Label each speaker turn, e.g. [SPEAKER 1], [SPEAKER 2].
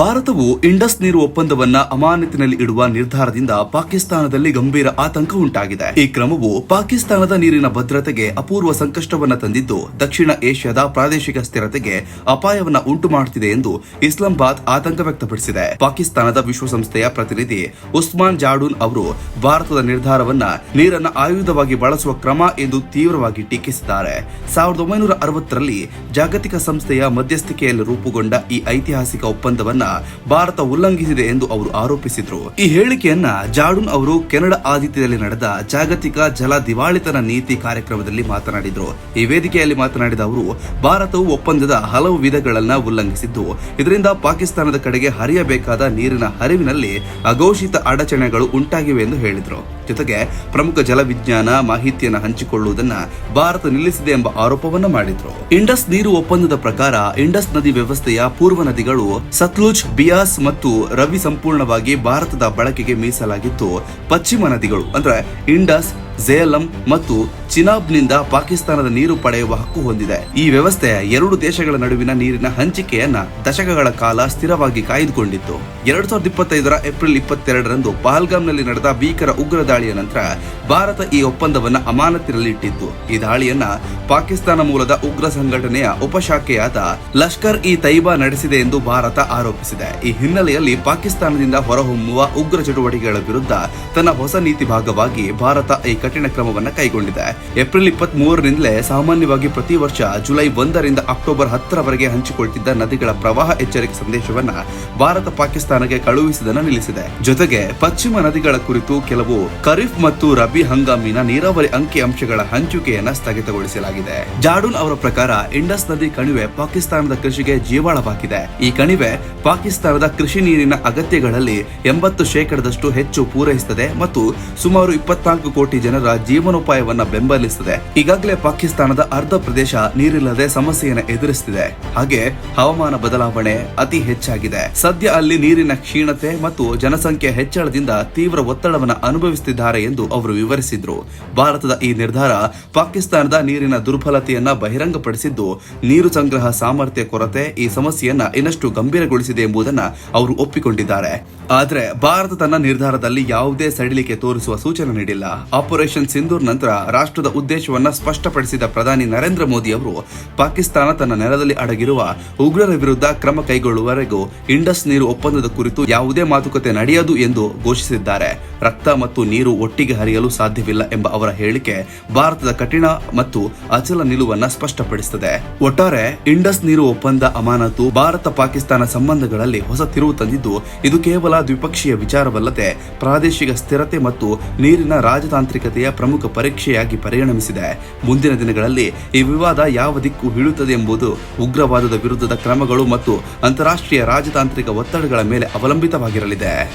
[SPEAKER 1] ಭಾರತವು ಇಂಡಸ್ ನೀರು ಒಪ್ಪಂದವನ್ನ ಅಮಾನತಿನಲ್ಲಿ ಇಡುವ ನಿರ್ಧಾರದಿಂದ ಪಾಕಿಸ್ತಾನದಲ್ಲಿ ಗಂಭೀರ ಆತಂಕ ಉಂಟಾಗಿದೆ. ಈ ಕ್ರಮವು ಪಾಕಿಸ್ತಾನದ ನೀರಿನ ಭದ್ರತೆಗೆ ಅಪೂರ್ವ ಸಂಕಷ್ಟವನ್ನ ತಂದಿದ್ದು, ದಕ್ಷಿಣ ಏಷ್ಯಾದ ಪ್ರಾದೇಶಿಕ ಸ್ಥಿರತೆಗೆ ಅಪಾಯವನ್ನ ಉಂಟು ಮಾಡುತ್ತಿದೆ ಎಂದು ಇಸ್ಲಾಮಾಬಾದ್ ಆತಂಕ ವ್ಯಕ್ತಪಡಿಸಿದೆ. ಪಾಕಿಸ್ತಾನದ ವಿಶ್ವಸಂಸ್ಥೆಯ ಪ್ರತಿನಿಧಿ ಉಸ್ಮಾನ್ ಜಾಡೂನ್ ಅವರು ಭಾರತದ ನಿರ್ಧಾರವನ್ನ ನೀರನ್ನ ಆಯುಧವಾಗಿ ಬಳಸುವ ಕ್ರಮ ಎಂದು ತೀವ್ರವಾಗಿ ಟೀಕಿಸಿದ್ದಾರೆ. ಸಾವಿರದ ಒಂಬೈನೂರ ಅರವತ್ತರಲ್ಲಿ ಜಾಗತಿಕ ಸಂಸ್ಥೆಯ ಮಧ್ಯಸ್ಥಿಕೆಯಲ್ಲಿ ರೂಪುಗೊಂಡ ಈ ಐತಿಹಾಸಿಕ ಒಪ್ಪಂದವನ್ನ ಭಾರತ ಉಲ್ಲಂಘಿಸಿದೆ ಎಂದು ಅವರು ಆರೋಪಿಸಿದ್ರು. ಈ ಹೇಳಿಕೆಯನ್ನ ಜಾಡೂನ್ ಅವರು ಕೆನಡಾ ಆದಿತ್ಯದಲ್ಲಿ ನಡೆದ ಜಾಗತಿಕ ಜಲ ದಿವಾಳಿತನ ನೀತಿ ಕಾರ್ಯಕ್ರಮದಲ್ಲಿ ಮಾತನಾಡಿದ್ರು. ಈ ವೇದಿಕೆಯಲ್ಲಿ ಮಾತನಾಡಿದ ಅವರು, ಭಾರತವು ಒಪ್ಪಂದದ ಹಲವು ವಿಧಗಳನ್ನ ಉಲ್ಲಂಘಿಸಿದ್ದು. ಇದರಿಂದ ಪಾಕಿಸ್ತಾನದ ಕಡೆಗೆ ಹರಿಯಬೇಕಾದ ನೀರಿನ ಹರಿವಿನಲ್ಲಿ ಅಘೋಷಿತ ಅಡಚಣೆಗಳು ಉಂಟಾಗಿವೆ ಎಂದು ಹೇಳಿದ್ರು. ಜೊತೆಗೆ ಪ್ರಮುಖ ಜಲವಿಜ್ಞಾನ ಮಾಹಿತಿಯನ್ನು ಹಂಚಿಕೊಳ್ಳುವುದನ್ನ ಭಾರತ ನಿಲ್ಲಿಸಿದೆ ಎಂಬ ಆರೋಪವನ್ನು ಮಾಡಿದ್ರು. ಇಂಡಸ್ ನೀರು ಒಪ್ಪಂದದ ಪ್ರಕಾರ ಇಂಡಸ್ ನದಿ ವ್ಯವಸ್ಥೆಯ ಪೂರ್ವ ನದಿಗಳು ಸತ್ಲುಜ್, ಬಿಯಾಸ್ ಮತ್ತು ರವಿ ಸಂಪೂರ್ಣವಾಗಿ ಭಾರತದ ಬಳಕೆಗೆ ಮೀಸಲಾಗಿತ್ತು. ಪಶ್ಚಿಮ ನದಿಗಳು ಅಂದ್ರೆ ಇಂಡಸ್ ಝೇಲಂ ಮತ್ತು ಚಿನಾಬ್ನಿಂದ ಪಾಕಿಸ್ತಾನದ ನೀರು ಪಡೆಯುವ ಹಕ್ಕು ಹೊಂದಿದೆ. ಈ ವ್ಯವಸ್ಥೆ ಎರಡು ದೇಶಗಳ ನಡುವಿನ ನೀರಿನ ಹಂಚಿಕೆಯನ್ನ ದಶಕಗಳ ಕಾಲ ಸ್ಥಿರವಾಗಿ ಕಾಯ್ದುಕೊಂಡಿತ್ತು. ಎರಡ್ ಸಾವಿರದ ಇಪ್ಪತ್ತೈದರ ಏಪ್ರಿಲ್ ಇಪ್ಪತ್ತೆರಡರಂದು ಪಹಲ್ಗಾಮ್ನಲ್ಲಿ ನಡೆದ ಭೀಕರ ಉಗ್ರ ದಾಳಿಯ ನಂತರ ಭಾರತ ಈ ಒಪ್ಪಂದವನ್ನ ಅಮಾನತಿನಲ್ಲಿಟ್ಟಿತ್ತು ಈ ದಾಳಿಯನ್ನ ಪಾಕಿಸ್ತಾನ ಮೂಲದ ಉಗ್ರ ಸಂಘಟನೆಯ ಉಪಶಾಖೆಯಾದ ಲಷ್ಕರ್ ಇ ತೈಬಾ ನಡೆಸಿದೆ ಎಂದು ಭಾರತ ಆರೋಪಿಸಿದೆ. ಈ ಹಿನ್ನೆಲೆಯಲ್ಲಿ ಪಾಕಿಸ್ತಾನದಿಂದ ಹೊರಹೊಮ್ಮುವ ಉಗ್ರ ಚಟುವಟಿಕೆಗಳ ವಿರುದ್ಧ ತನ್ನ ಹೊಸ ನೀತಿ ಭಾಗವಾಗಿ ಭಾರತ ಈ ಕಠಿಣ ಕ್ರಮವನ್ನು ಕೈಗೊಂಡಿದೆ. ಏಪ್ರಿಲ್ ಇಪ್ಪತ್ತ್ ಮೂರರಿಂದಲೇ ಸಾಮಾನ್ಯವಾಗಿ ಪ್ರತಿ ವರ್ಷ ಜುಲೈ ಒಂದರಿಂದ ಅಕ್ಟೋಬರ್ ಹತ್ತರವರೆಗೆ ಹಂಚಿಕೊಳ್ತಿದ್ದ ನದಿಗಳ ಪ್ರವಾಹ ಎಚ್ಚರಿಕೆ ಸಂದೇಶವನ್ನ ಭಾರತ ಪಾಕಿಸ್ತಾನಕ್ಕೆ ಕಳುಹಿಸಿದನ್ನು ನಿಲ್ಲಿಸಿದೆ. ಜೊತೆಗೆ ಪಶ್ಚಿಮ ನದಿಗಳ ಕುರಿತು ಕೆಲವು ಖರೀಫ್ ಮತ್ತು ರಬಿ ಹಂಗಾಮಿನ ನೀರಾವರಿ ಅಂಕಿ ಅಂಶಗಳ ಹಂಚಿಕೆಯನ್ನ ಸ್ಥಗಿತಗೊಳಿಸಲಾಗಿದೆ. ಜಾಡೂನ್ ಅವರ ಪ್ರಕಾರ ಇಂಡಸ್ ನದಿ ಕಣಿವೆ ಪಾಕಿಸ್ತಾನದ ಕೃಷಿಗೆ ಜೀವಾಳವಾಗಿದೆ ಈ ಕಣಿವೆ ಪಾಕಿಸ್ತಾನದ ಕೃಷಿ ನೀರಿನ ಅಗತ್ಯಗಳಲ್ಲಿ ಎಂಬತ್ತು ಶೇಕಡದಷ್ಟು ಹೆಚ್ಚು ಪೂರೈಸುತ್ತದೆ ಮತ್ತು ಸುಮಾರು ಇಪ್ಪತ್ನಾಲ್ಕು ಕೋಟಿ ಜನರ ಜೀವನೋಪಾಯವನ್ನ ಬೆಂಬಲಿಸುತ್ತದೆ. ಈಗಾಗಲೇ ಪಾಕಿಸ್ತಾನದ ಅರ್ಧ ಪ್ರದೇಶ ನೀರಿಲ್ಲದೆ ಸಮಸ್ಯೆಯನ್ನು ಎದುರಿಸುತ್ತಿದೆ ಹಾಗೆ ಹವಾಮಾನ ಬದಲಾವಣೆ ಅತಿ ಹೆಚ್ಚಾಗಿದೆ. ಸದ್ಯ ಅಲ್ಲಿ ನೀರಿನ ಕ್ಷೀಣತೆ ಮತ್ತು ಜನಸಂಖ್ಯೆ ಹೆಚ್ಚಳದಿಂದ ತೀವ್ರ ಒತ್ತಡವನ್ನು ಅನುಭವಿಸುತ್ತಿದ್ದಾರೆ ಎಂದು ಅವರು ವಿವರಿಸಿದ್ರು. ಭಾರತದ ಈ ನಿರ್ಧಾರ ಪಾಕಿಸ್ತಾನದ ನೀರಿನ ದುರ್ಬಲತೆಯನ್ನ ಬಹಿರಂಗಪಡಿಸಿದ್ದು, ನೀರು ಸಂಗ್ರಹ ಸಾಮರ್ಥ್ಯ ಕೊರತೆ ಈ ಸಮಸ್ಯೆಯನ್ನ ಇನ್ನಷ್ಟು ಗಂಭೀರಗೊಳಿಸಿದೆ ಎಂಬುದನ್ನ ಅವರು ಒಪ್ಪಿಕೊಂಡಿದ್ದಾರೆ. ಆದ್ರೆ ಭಾರತ ತನ್ನ ನಿರ್ಧಾರದಲ್ಲಿ ಯಾವುದೇ ಸಡಿಲಿಕೆ ತೋರಿಸುವ ಸೂಚನೆ ನೀಡಿಲ್ಲ. ಆಪರೇಷನ್ ಸಿಂಧೂರ್ ನಂತರ ರಾಷ್ಟ್ರದ ಉದ್ದೇಶವನ್ನ ಸ್ಪಷ್ಟಪಡಿಸಿದ ಪ್ರಧಾನಿ ನರೇಂದ್ರ ಮೋದಿ ಅವರು, ಪಾಕಿಸ್ತಾನ ತನ್ನ ನೆಲದಲ್ಲಿ ಅಡಗಿರುವ ಉಗ್ರರ ವಿರುದ್ಧ ಕ್ರಮ ಕೈಗೊಳ್ಳುವವರೆಗೂ ಇಂಡಸ್ ನೀರು ಒಪ್ಪಂದದ ಕುರಿತು ಯಾವುದೇ ಮಾತುಕತೆ ನಡೆಯದು ಎಂದು ಘೋಷಿಸಿದ್ದಾರೆ. ರಕ್ತ ಮತ್ತು ನೀರು ಒಟ್ಟಿಗೆ ಹರಿಯಲು ಸಾಧ್ಯವಿಲ್ಲ ಎಂಬ ಅವರ ಹೇಳಿಕೆ ಭಾರತದ ಕಠಿಣ ಮತ್ತು ಅಚಲ ನಿಲುವನ್ನ ಸ್ಪಷ್ಟಪಡಿಸುತ್ತದೆ. ಒಟ್ಟಾರೆ, ಇಂಡಸ್ ನೀರು ಒಪ್ಪಂದ ಅಮಾನತು ಭಾರತ ಪಾಕಿಸ್ತಾನ ಸಂಬಂಧಗಳಲ್ಲಿ ಹೊಸ ತಿರುವು ತಂದಿದ್ದು, ಇದು ಕೇವಲ ದ್ವಿಪಕ್ಷೀಯ ವಿಚಾರವಲ್ಲದೆ ಪ್ರಾದೇಶಿಕ ಸ್ಥಿರತೆ ಮತ್ತು ನೀರಿನ ರಾಜತಾಂತ್ರಿಕತೆಯ ಪ್ರಮುಖ ಪರೀಕ್ಷೆಯಾಗಿ ಪರಿಣಮಿಸಿದೆ. ಮುಂದಿನ ದಿನಗಳಲ್ಲಿ ಈ ವಿವಾದ ಯಾವ ದಿಕ್ಕು ಬೀಳುತ್ತದೆ ಎಂಬುದು ಉಗ್ರವಾದದ ವಿರುದ್ಧದ ಕ್ರಮಗಳು ಮತ್ತು ಅಂತಾರಾಷ್ಟ್ರೀಯ ರಾಜತಾಂತ್ರಿಕ ಒತ್ತಡಗಳ ಮೇಲೆ ಅವಲಂಬಿತವಾಗಿರಲಿದೆ.